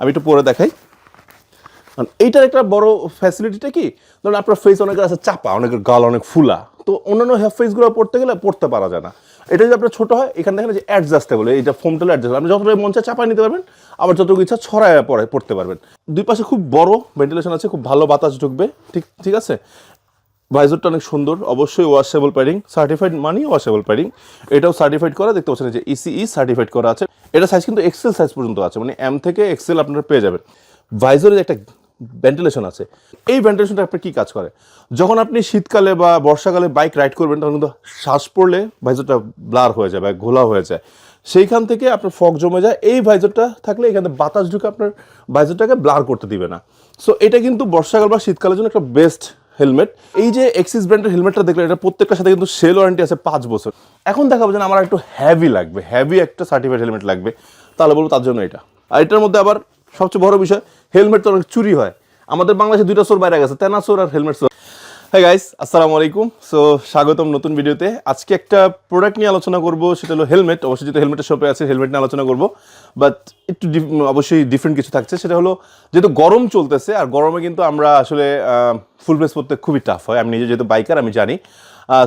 আমি একটু পরে দেখাই। এইটার একটা বড় ফ্যাসিলিটিটা কি? ধরুন আপনার ফেস অনেকের আছে চাপা, অনেকের গাল অনেক ফুলা। তো অন্যান্য হেয়ার ফেসগুলো পড়তে গেলে পড়তে পারা যায় না। এটা যদি আপনার ছোটো হয়, এখানে দেখেন যে অ্যাডজাস্টেবল এইটা ফোমটা অ্যাডজাস্ট আপনি যতটা মন চায় চাপায় নিতে পারবেন, আবার যতটুকু ইচ্ছা ছড়ায় পরে পড়তে পারবেন। দুই পাশে খুব বড় ভেন্টিলেশন আছে, খুব ভালো বাতাস ঢুকবে, ঠিক ঠিক আছে? ভাইজরটা অনেক সুন্দর, অবশ্যই ওয়াশেবল প্যাডিং সার্টিফাইড মানি ওয়াশেবল প্যাডিং এটাও সার্টিফাইড করা, দেখতে পাচ্ছেন যে ইসিই সার্টিফাইড করা আছে। এটা সাইজ কিন্তু এক্সেল সাইজ পর্যন্ত আছে মানে এম থেকে এক্সেল আপনারা পেয়ে যাবেন। ভাইজরের একটা ভেন্টিলেশন আছে। এই ভেন্টিলেশনটা আপনার কী কাজ করে? যখন আপনি শীতকালে বা বর্ষাকালে বাইক রাইড করবেন, তখন কিন্তু শ্বাস পড়লে ভাইজরটা ব্লার হয়ে যায় বা ঘোলা হয়ে যায়। সেইখান থেকে আপনার ফগ জমে যায়। এই ভাইজরটা থাকলে এখানে বাতাস ঢুকে আপনার ভাইজরটাকে ব্লার করতে দিবে না। সো এটা কিন্তু বর্ষাকাল বা শীতকালের জন্য একটা বেস্ট হেলমেট। এই যে এক্সিস ব্র্যান্ডের হেলমেটটা দেখলে এটা প্রত্যেকটার সাথে কিন্তু সেল ওয়ারেন্টি আছে পাঁচ বছর। এখন দেখাবো যে আমার একটু হ্যাভি লাগবে হ্যাভি একটা সার্টিফাইড হেলমেট লাগবে। তাহলে বলব তার জন্য এটা। আর এটার মধ্যে আবার সবচেয়ে বড় বিষয় হেলমেট তো অনেক চুরি হয়। আমাদের বাংলাদেশে দুইটা সোর বাইরে গেছে তেনা সোর আর হেলমেট সোর হ্যাঁ গাইস আসসালামু আলাইকুম সো স্বাগতম নতুন ভিডিওতে। আজকে একটা প্রোডাক্ট নিয়ে আলোচনা করব, সেটা হলো হেলমেট অবশ্যই যেহেতু হেলমেটের শপে আছে হেলমেট নিয়ে আলোচনা করব। বাট একটু অবশ্যই ডিফারেন্ট কিছু থাকছে। সেটা হলো, যেহেতু গরম চলতেছে, আর গরমে কিন্তু আমরা আসলে ফুল ফেস পরতে খুবই টাফ হয়। আমি নিজে যেহেতু বাইকার আমি জানি।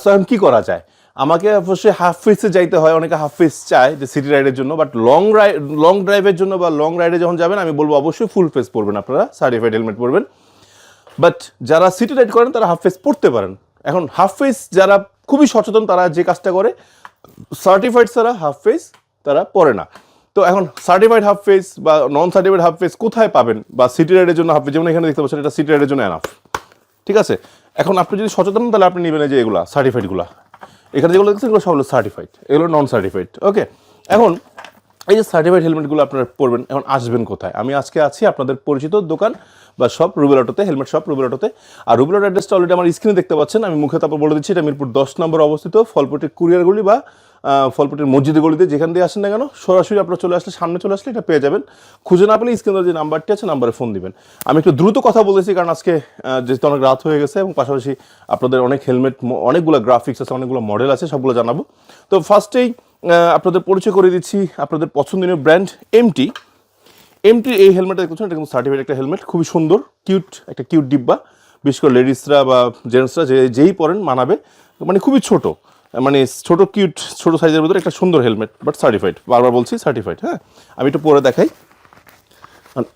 সো এখন কী করা যায়? আমাকে অবশ্যই হাফ ফেসে যাইতে হয়। অনেকে হাফ ফেস চায় যে সিটি রাইডের জন্য। বাট লং রাইড লং ড্রাইভের জন্য বা লং রাইডে যখন যাবেন, আমি বলব অবশ্যই ফুল ফেস পরবেন আপনারা। সার্টিফাইড হেলমেট পরবেন। বাট যারা সিটি রাইড করেন, তারা হাফ ফেস পড়তে পারেন। এখন হাফ ফেস যারা খুবই সচেতন, তারা যে কাজটা করে সার্টিফাইড ছাড়া হাফ ফেস তারা পরে না। তো এখন সার্টিফাইড হাফ ফেস বা নন সার্টিফাইড হাফ ফেস কোথায় পাবেন? বা সিটি রাইডের জন্য হাফ ফেস যেমন এখানে দেখতে পাচ্ছেন, এটা সিটি রাইডের জন্য এনাফ ঠিক আছে? এখন আপনি যদি সচেতন, তাহলে আপনি নেবেন যে এগুলা সার্টিফাইডগুলো এখানে যেগুলো দেখছেন, এগুলো সব হলো সার্টিফাইড এগুলো নন সার্টিফাইড ওকে এখন এই যে সার্টিফাইড হেলমেটগুলো আপনারা পরবেন, এখন আসবেন কোথায়? আমি আজকে আছি আপনাদের পরিচিত দোকান বা শপ রুবেল অটোতে হেলমেট শপ রুবেল অটোতে আর রুবেল অটো অ্যাড্রেসটা অলরেডি আমার স্ক্রিনে দেখতে পাচ্ছেন। আমি মুখে তারপর বলে দিচ্ছি, এটা মিরপুর দশ নম্বর অবস্থিত ফলপটির কুরিয়ারগুলি বা ফলপটির মসজিদের গলিতে। যেখান দিয়ে আসেন না কেন, সরাসরি আপনারা চলে আসলে, সামনে চলে আসলে এটা পেয়ে যাবেন। খুঁজে না পেলে স্ক্রিনের যে নাম্বারটি আছে নাম্বারে ফোন দিবেন। আমি একটু দ্রুত কথা বলেছি, কারণ আজকে যেহেতু অনেক রাত হয়ে গেছে এবং পাশাপাশি আপনাদের অনেক হেলমেট অনেকগুলো গ্রাফিক্স আছে, অনেকগুলো মডেল আছে, সবগুলো জানাব। তো ফার্স্টেই আপনাদের পরিচয় করে দিচ্ছি। আপনাদের পছন্দনীয় ব্র্যান্ড এমটি এমটি এই হেলমেটটা দেখছেন এটা কিন্তু সার্টিফাইড একটা হেলমেট, খুবই সুন্দর কিউট একটা কিউট ডিব্বা। বিশেষ করে লেডিসরা বা জেন্টসরা যে যেই পরেন মানাবে মানে খুবই ছোট মানে ছোট কিউট ছোট সাইজের ভিতরে একটা সুন্দর হেলমেট বাট সার্টিফাইড বারবার বলছি সার্টিফাইড হ্যাঁ? আমি একটু পরে দেখাই।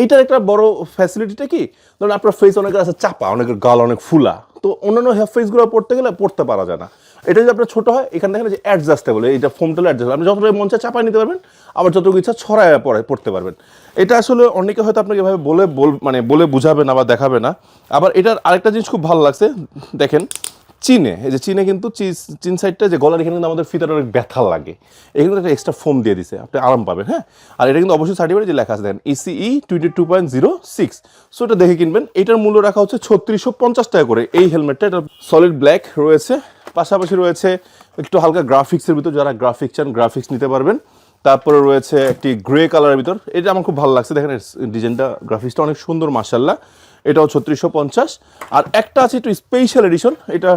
এইটার একটা বড় ফ্যাসিলিটিটা কি? ধরুন আপনার ফেস অনেকের আছে চাপা, অনেকের গাল অনেক ফুলা। তো অন্যান্য হেয়ার ফেসগুলো পড়তে গেলে পড়তে পারা যায় না। এটা যদি আপনার ছোট হয়, এখানে দেখেন যে অ্যাডজাস্টেবল এইটা ফোমটা অ্যাডজাস্ট আপনি যতটা মন চায় চাপায় নিতে পারবেন, আবার যতটুকু ইচ্ছা ছড়ায় পরে পড়তে পারবেন। এটা আসলে অনেকে হয়তো আপনাকে এভাবে বলে, বল মানে বলে বুঝাবে না বা দেখাবে না। আবার এটার আরেকটা জিনিস খুব ভালো লাগছে, দেখেন, চীনে, এই যে চীনে কিন্তু চীন সাইডটা যে গলার এখানে কিন্তু আমাদের ফিতার অনেক ব্যথা লাগে। এখানে একটা এক্সট্রা ফোম দিয়ে দিছে, আপনি আরাম পাবেন হ্যাঁ? আর এটা কিন্তু অবশ্যই সার্টিফিকেট যে লেখা আছে, দেখেন ECE twenty two point zero six so এটা দেখে কিনবেন, এটার মূল্য রাখা হচ্ছে ছত্রিশশো পঞ্চাশ টাকা করে। এই হেলমেটটা এটা সলিড ব্ল্যাক রয়েছে। পাশাপাশি রয়েছে একটু হালকা গ্রাফিক্সের ভিতর, যারা গ্রাফিক্স চান গ্রাফিক্স নিতে পারবেন। তারপরে রয়েছে একটি গ্রে কালারের ভিতর। এটা আমার খুব ভালো লাগছে, দেখেন ডিজাইনটা গ্রাফিক্সটা অনেক সুন্দর মার্শাল্লাহ এটাও ছত্রিশশো পঞ্চাশ। আর একটা আছে একটু স্পেশাল এডিশন এটা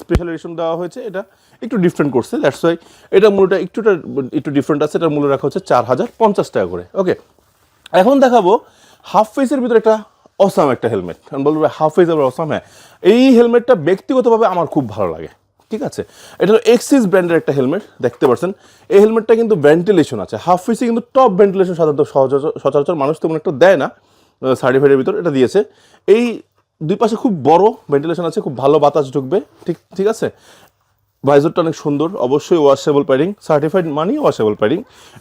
স্পেশাল এডিশন দেওয়া হয়েছে, এটা একটু ডিফারেন্ট করছে দ্যাটস ওয়াই এটা মূল্যটা একটুটা, একটু ডিফারেন্ট আছে। এটার মূল্য রাখা হচ্ছে চার হাজার পঞ্চাশ টাকা করে। ওকে এখন দেখাবো হাফ ফেসের ভিতরে একটা অসাম একটা হেলমেট আমি বলব হাফ ফেস আবার অসাম হ্যাঁ। এই হেলমেটটা ব্যক্তিগতভাবে আমার খুব ভালো লাগে। ঠিক আছে? এটা এক্সিস ব্র্যান্ডের একটা হেলমেট দেখতে পাচ্ছেন এই হেলমেটটা কিন্তু ভেন্টিলেশন আছে। হাফ ফেসে কিন্তু টপ ভেন্টিলেশন সাধারণত সচরাচর মানুষ তেমন একটা দেয় না সার্টিফাইডের ভিতর, এটা দিয়েছে। এই দুই পাশে খুব বড় ভেন্টিলেশন আছে, খুব ভালো বাতাস ঢুকবে, ঠিক ঠিক আছে? ভাইজরটা অনেক সুন্দর, অবশ্যই ওয়াশেবল প্যাডিং সার্টিফাইড মানি ওয়াশেবল প্যাডিং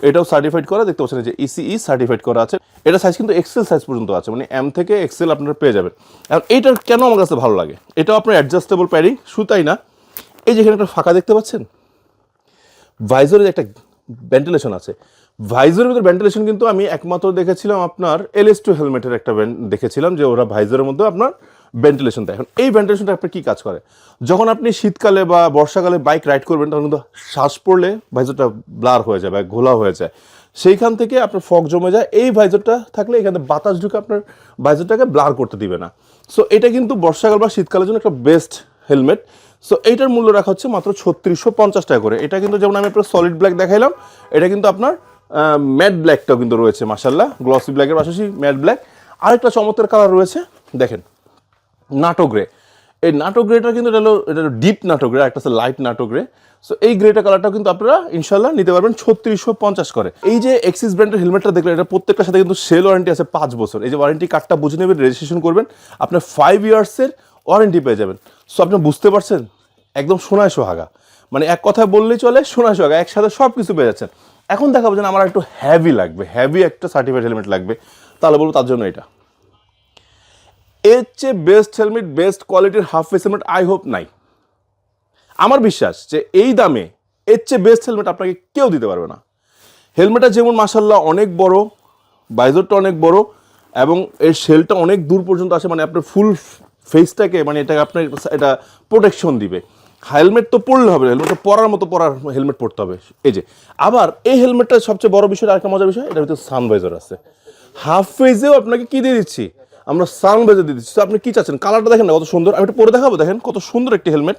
এটাও সার্টিফাইড করা, দেখতে পাচ্ছেন যে ইসিই সার্টিফাইড করা আছে। এটা সাইজ কিন্তু এক্সেল সাইজ পর্যন্ত আছে মানে এম থেকে এক্সেল আপনারা পেয়ে যাবেন। এখন এইটার কেন আমার কাছে ভালো লাগে? এটাও আপনার অ্যাডজাস্টেবল প্যাডিং শুতাই না। এই যেখানে একটা ফাঁকা দেখতে পাচ্ছেন? ভাইজরের একটা ভেন্টিলেশন আছে। ভাইজরের ভিতরে ভেন্টিলেশন কিন্তু আমি একমাত্র দেখেছিলাম আপনার এলএস টু হেলমেটের একটা দেখেছিলাম যে ওরা ভাইজরের মধ্যে আপনার ভেন্টিলেশন দেয়। এখন এই ভেন্টিলেশনটা আপনার কী কাজ করে? যখন আপনি শীতকালে বা বর্ষাকালে বাইক রাইড করবেন, তখন কিন্তু শ্বাস পড়লে ভাইজরটা ব্লার হয়ে যায় বা ঘোলা হয়ে যায়। সেইখান থেকে আপনার ফগ জমে যায়। এই ভাইজরটা থাকলে এখানে বাতাস ঢুকে আপনার ভাইজরটাকে ব্লার করতে দিবে না। সো এটা কিন্তু বর্ষাকাল বা শীতকালের জন্য একটা বেস্ট হেলমেট সো এইটার মূল্য রাখা হচ্ছে মাত্র ছত্রিশশো পঞ্চাশ টাকা করে। এটা কিন্তু যেমন আমি আপনার সলিড ব্ল্যাক দেখাইলাম, এটা কিন্তু আপনার ম্যাট ব্ল্যাকটাও কিন্তু রয়েছে মাসাল্লাহ গ্লসি ব্ল্যাকের পাশাপাশি ম্যাট ব্ল্যাক আরেকটা চমৎকার কালার রয়েছে, দেখেন, নাটো গ্রে এই নাটো গ্রেটা কিন্তু এটা হলো, এটা ডিপ নাটো গ্রে একটা আছে লাইট নাটো গ্রে সো এই গ্রেটা কালারটাও কিন্তু আপনারা ইনশাল্লাহ নিতে পারবেন ছত্রিশশো পঞ্চাশ করে। এই যে এক্সিস ব্র্যান্ডের হেলমেটটা দেখলেন, এটা প্রত্যেকটার সাথে কিন্তু সেল ওয়ারেন্টি আছে পাঁচ বছর। এই যে ওয়ারেন্টি কার্ডটা বুঝে নেবেন রেজিস্ট্রেশন করবেন, আপনার ফাইভ ইয়ার্সের ওয়ারেন্টি পেয়ে যাবেন। সো আপনি বুঝতে পারছেন? একদম সোনায় সোহাগা। মানে এক কথায় বললেই চলে, সোনায় সোহাগা, একসাথে সব কিছু পেয়ে যাচ্ছেন। এখন দেখাবো যেন আমার একটু হ্যাভি লাগবে হ্যাভি একটা সার্টিফাইড হেলমেট লাগবে। তাহলে বলব তার জন্য এটা। এর চেয়ে বেস্ট হেলমেট বেস্ট কোয়ালিটির half face helmet I hope নাই। আমার বিশ্বাস যে এই দামে এর চেয়ে বেস্ট হেলমেট আপনাকে কেউ দিতে পারবে না। হেলমেটটা যেমন মাসাল্লাহ অনেক বড়, বাইজরটা অনেক বড়, এবং এর শেলটা অনেক দূর পর্যন্ত আসে মানে আপনার ফুল ফেসটাকে মানে এটাকে আপনার এটা প্রোটেকশন দিবে। হেলমেট তো পরলে হবে হেলমেটটা পরার মতো পরার হেলমেট পরতে হবে। এই যে, আবার এই হেলমেটটা সবচেয়ে বড় বিষয়, আরেকটা মজার বিষয়, এটার ভিতরে সানভাইজার আছে। হাফ ফেজেও আপনাকে কি দিয়ে দিচ্ছি? আমরা সানভাইজার দিয়ে দিচ্ছি। তো আপনি কি চাচ্ছেন? কালারটা দেখেন না, কত সুন্দর। আমি এটা পরে দেখাবো, দেখেন কত সুন্দর একটি হেলমেট।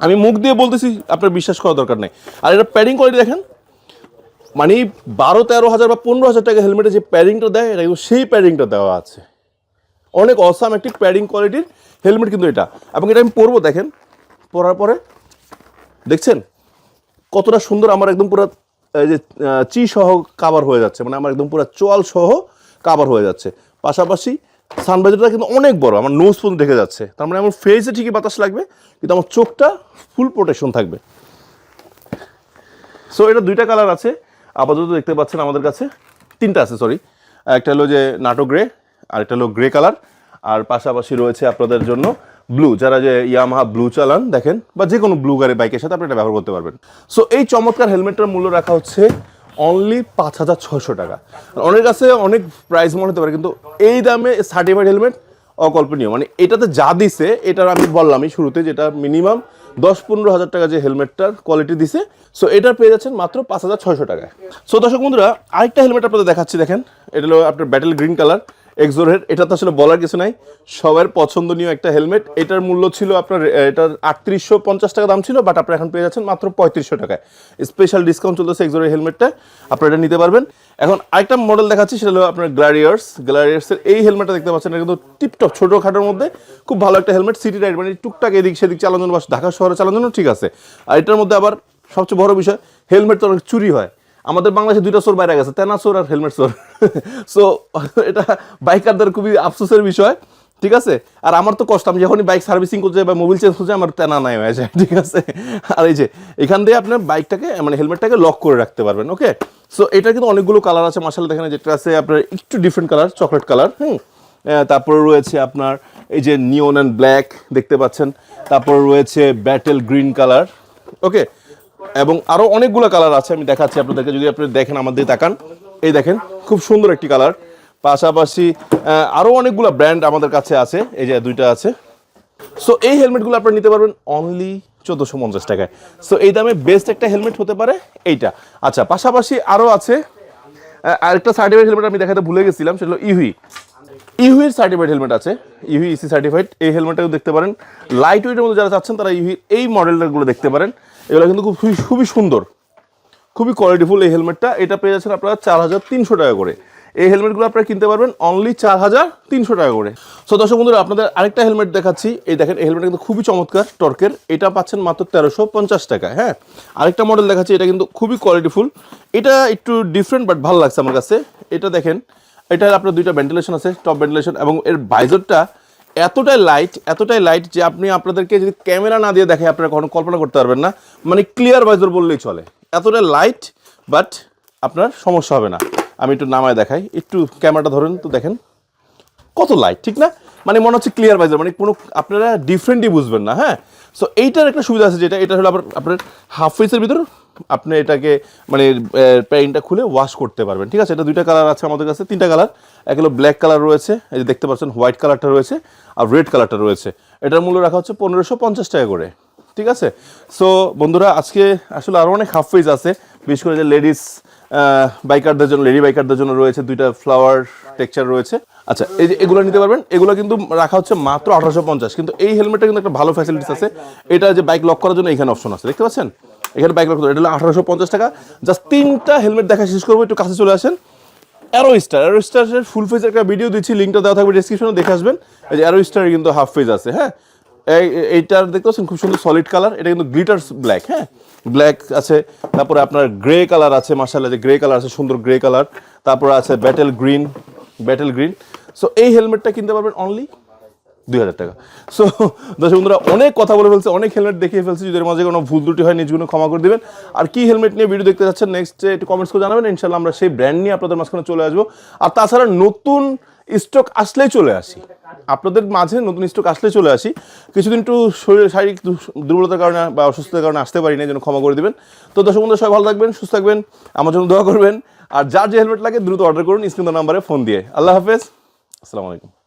আমি মুখ দিয়ে বলতেছি, আপনার বিশ্বাস করার দরকার নেই। আর এটা প্যাডিং কোয়ালিটি দেখেন। মানে বারো, তেরো হাজার বা পনেরো হাজার টাকা হেলমেটে যে প্যাডিংটা দেয়, এটা কিন্তু সেই প্যাডিংটা দেওয়া আছে। অনেক অসাম একটি প্যাডিং কোয়ালিটির হেলমেট কিন্তু এটা। এবং এটা আমি পরবো, দেখেন। পরার পরে, দেখছেন? কতটা সুন্দর আমার একদম পুরো, এই যে চি সহ কাভার হয়ে যাচ্ছে। মানে আমার একদম পুরো চোয়াল সহ কাভার হয়ে যাচ্ছে। পাশাপাশি সানবাইজারটা কিন্তু অনেক বড়, আমার নোজ পর্যন্ত দেখে যাচ্ছে। তার মানে আমার ফেসে ঠিকই বাতাস লাগবে, কিন্তু আমার চোখটা ফুল প্রোটেকশন থাকবে। সো এটা দুইটা কালার আছে। আপাতত দেখতে পাচ্ছেন আমাদের কাছে তিনটা আছে সরি একটা হলো যে নাটো গ্রে আর একটা হলো গ্রে কালার আর পাশাপাশি রয়েছে আপনাদের জন্য ব্লু, যারা যে ইয়ামাহা ব্লু চালান, দেখেন, বা যে কোনো ব্লু গাড়ি বাইকের সাথে আপনি এটা ব্যবহার করতে পারবেন। সো এই চমৎকার হেলমেটটার মূল্য রাখা হচ্ছে অনলি পাঁচ হাজার ছয়শো টাকা। অনেক কাছে অনেক প্রাইস মনে হতে পারে, কিন্তু এই দামে সার্টিফাইড হেলমেট অকল্পনীয়। মানে এটাতে যা দিছে, এটার আমি বললামই শুরুতে যেটা মিনিমাম দশ পনেরো হাজার টাকা যে হেলমেটটার কোয়ালিটি দিছে সো এটার পেয়ে যাচ্ছেন মাত্র পাঁচ হাজার ছয়শো টাকায়। সো দর্শক বন্ধুরা, আরেকটা হেলমেট আপনাদের দেখাচ্ছি, দেখেন, এটা হলো আপনার ব্যাটেল গ্রিন কালার এক্সোরের এটা তো আসলে বলার কিছু নাই। সবার পছন্দনীয় একটা হেলমেট এটার মূল্য ছিল আপনার এটার আটত্রিশশো পঞ্চাশ টাকা দাম ছিল বাট আপনারা এখন পেয়ে যাচ্ছেন মাত্র পঁয়ত্রিশশো টাকায়। স্পেশাল ডিসকাউন্ট চলতেছে এক্সোরের হেলমেটটা আপনারা এটা নিতে পারবেন। এখন আরেকটা মডেল দেখাচ্ছি, সেটা হলো আপনার গ্লারিয়ার্স গ্লারিয়ার্সের এই হেলমেটটা দেখতে পাচ্ছেন, এটা কিন্তু টিপটপ ছোটোখাটোর মধ্যে খুব ভালো একটা হেলমেট সিটি রাইড মানে টুকটাক এদিক সেদিক চালানোর জন্য বা ঢাকা শহরে চালানোর জন্য ঠিক আছে। আর এটার মধ্যে আবার সবচেয়ে বড় বিষয় হেলমেট তো অনেক চুরি হয়। আমাদের বাংলাদেশে দুইটা চোর বাইরে গেছে তেনা চোর আর হেলমেট চোর। সো এটা বাইকারদের খুবই আফসোসের বিষয় ঠিক আছে? আর আমার তো কষ্ট আমি যখনই বাইক সার্ভিসিং করতে বা মোবিল চেঞ্জ যাই, আমার তেনা নাই হয়ে যায় ঠিক আছে? আর এই যে এখান দিয়ে আপনার বাইকটাকে মানে হেলমেটটাকে লক করে রাখতে পারবেন ওকে সো এটা কিন্তু অনেকগুলো কালার আছে মাসাল দেখেন যেটা আছে আপনার একটু ডিফারেন্ট কালার চকলেট কালার হুম? তারপরে রয়েছে আপনার এই যে নিয়ন অ্যান্ড ব্ল্যাক দেখতে পাচ্ছেন? তারপর রয়েছে ব্যাটেল গ্রিন কালার ওকে এবং আরও অনেকগুলো কালার আছে, আমি দেখাচ্ছি আপনাদেরকে, যদি আপনি দেখেন আমাদের তাকান। এই দেখেন, খুব সুন্দর একটি কালার। পাশাপাশি আরও অনেকগুলো ব্র্যান্ড আমাদের কাছে আছে, এই যে দুইটা আছে। সো এই হেলমেটগুলো আপনারা নিতে পারবেন অনলি চোদ্দোশো পঞ্চাশ টাকায়। সো এই দামে বেস্ট একটা হেলমেট হতে পারে এইটা। আচ্ছা পাশাপাশি আরও আছে আরেকটা সার্টিফাইড হেলমেট আমি দেখাতে ভুলে গেছিলাম, সেটা হলো ইহুই। ইহুইর সার্টিফাইড হেলমেট আছে, ইহুই ইসি সার্টিফাইড এই হেলমেটটাও দেখতে পারেন। লাইট ওয়েটের মধ্যে যারা চাচ্ছেন, তারা ইহুই এই মডেলগুলো দেখতে পারেন। এগুলো কিন্তু খুব খুবই- সুন্দর। খুবই কোয়ালিটিফুল এই হেলমেটটা এটা পেয়ে যাচ্ছেন আপনারা চার হাজার তিনশো টাকা করে। এই হেলমেটগুলো আপনারা কিনতে পারবেন অনলি চার হাজার তিনশো টাকা করে। সো দর্শক বন্ধুরা, আপনাদের আরেকটা হেলমেট দেখাচ্ছি। এই দেখেন, এই হেলমেটটা কিন্তু খুবই চমৎকার, টর্কের। এটা পাচ্ছেন মাত্র তেরোশো পঞ্চাশ টাকা হ্যাঁ? আরেকটা মডেল দেখাচ্ছি, এটা কিন্তু খুবই কোয়ালিটিফুল এটা একটু ডিফারেন্ট বাট ভালো লাগছে আমার কাছে। এটা দেখেন এটা আপনার দুইটা ভেন্টিলেশন আছে টপ ভেন্টিলেশন এবং এর বাইজরটা এতটাই লাইট এতটাই লাইট যে আপনি আপনাদেরকে যদি ক্যামেরা না দিয়ে দেখে আপনারা কখনো কল্পনা করতে পারবেন না। মানে ক্লিয়ার বাইজর বললেই চলে। এতটাই লাইট বাট আপনার সমস্যা হবে না। আমি একটু নামায় দেখাই। একটু ক্যামেরাটা ধরেন তো দেখেন। কত লাইট ঠিক না? মানে মনে হচ্ছে ক্লিয়ার বাইজার মানে কোনো আপনারা ডিফারেন্টই বুঝবেন না হ্যাঁ? সো এইটার একটা সুবিধা আছে যেটা, এটা হলো আবার আপনার হাফ ফেসের ভিতর আপনি এটাকে মানে প্যান্টটা খুলে ওয়াশ করতে পারবেন। ঠিক আছে? এটা দুইটা কালার আছে আমাদের কাছে, তিনটা কালার এক হলো ব্ল্যাক কালার রয়েছে, এই যে দেখতে পাচ্ছেন হোয়াইট কালারটা রয়েছে আর রেড কালারটা রয়েছে। এটার মূল্য রাখা হচ্ছে পনেরোশো পঞ্চাশ টাকা করে। ঠিক আছে? সো বন্ধুরা, আজকে আসলে আরও অনেক হাফ ফেজ আছে। বিশেষ করে যে লেডিস বাইকারদের জন্য লেডি বাইকারদের জন্য রয়েছে দুইটা ফ্লাওয়ার টেক্সচার রয়েছে। আচ্ছা এই যে এগুলো নিতে পারবেন। এগুলো কিন্তু রাখা হচ্ছে মাত্র আঠারোশো পঞ্চাশ। কিন্তু এই হেলমেটটা কিন্তু একটা ভালো ফ্যাসিলিটিস আছে। এটা যে বাইক লক করার জন্য এখানে অপশন আছে। দেখতে পাচ্ছেন? এখানে বাইক এটা হলো আঠারোশো পঞ্চাশ টাকা। জাস্ট তিনটা হেলমেট দেখা শেষ করব, একটু কাছে চলে আসেন। অ্যারো স্টার অ্যারো স্টারের ফুল ফেজ একটা ভিডিও দিচ্ছি লিঙ্কটা দেওয়া থাকবে ডিসক্রিপশনে দেখে আসবেন। এই যে অ্যারো স্টারের কিন্তু হাফ ফেজ আছে হ্যাঁ? এই, এইটার দেখতে পাচ্ছেন খুব সুন্দর সলিড কালার এটা কিন্তু গ্লিটার্স ব্ল্যাক হ্যাঁ? ব্ল্যাক আছে, তারপরে আপনার গ্রে কালার আছে মার্শাল্লাহ যে গ্রে কালার আছে, সুন্দর গ্রে কালার তারপরে আছে battle green battle green so এই হেলমেটটা কিনতে পারবেন অনলি দুই হাজার টাকা। সো দর্শক বন্ধুরা, অনেক কথা বলে ফেলছে, অনেক হেলমেট দেখিয়ে ফেলছি, যদি মাঝে কোনো ভুল ত্রুটি হয় নিজগুলো ক্ষমা করে দিবেন। আর কি হেলমেট নিয়ে ভিডিও দেখতে যাচ্ছেন নেক্সট একটু কমেন্টস করে জানাবেন ইনশাল্লাহ আমরা সেই ব্র্যান্ড নিয়ে আপনাদের মাঝখানে চলে আসব। আর তাছাড়া নতুন স্টক আসলেই চলে আসি। আপনাদের মাঝে নতুন স্টক আসলেই চলে আসি। কিছুদিন একটু শরীরের শারীরিক দুর্বলতার কারণে বা অসুস্থতার কারণে আসতে পারি না জন্য ক্ষমা করে দিবেন। তো দর্শক বন্ধুরা, সবাই ভালো থাকবেন, সুস্থ থাকবেন, আমার জন্য দোয়া করবেন। আর যার যে হেলমেট লাগে, দ্রুত অর্ডার করুন, স্ক্রিন নাম্বারে ফোন দিয়ে। আল্লাহ হাফেজ, আসসালামু আলাইকুম।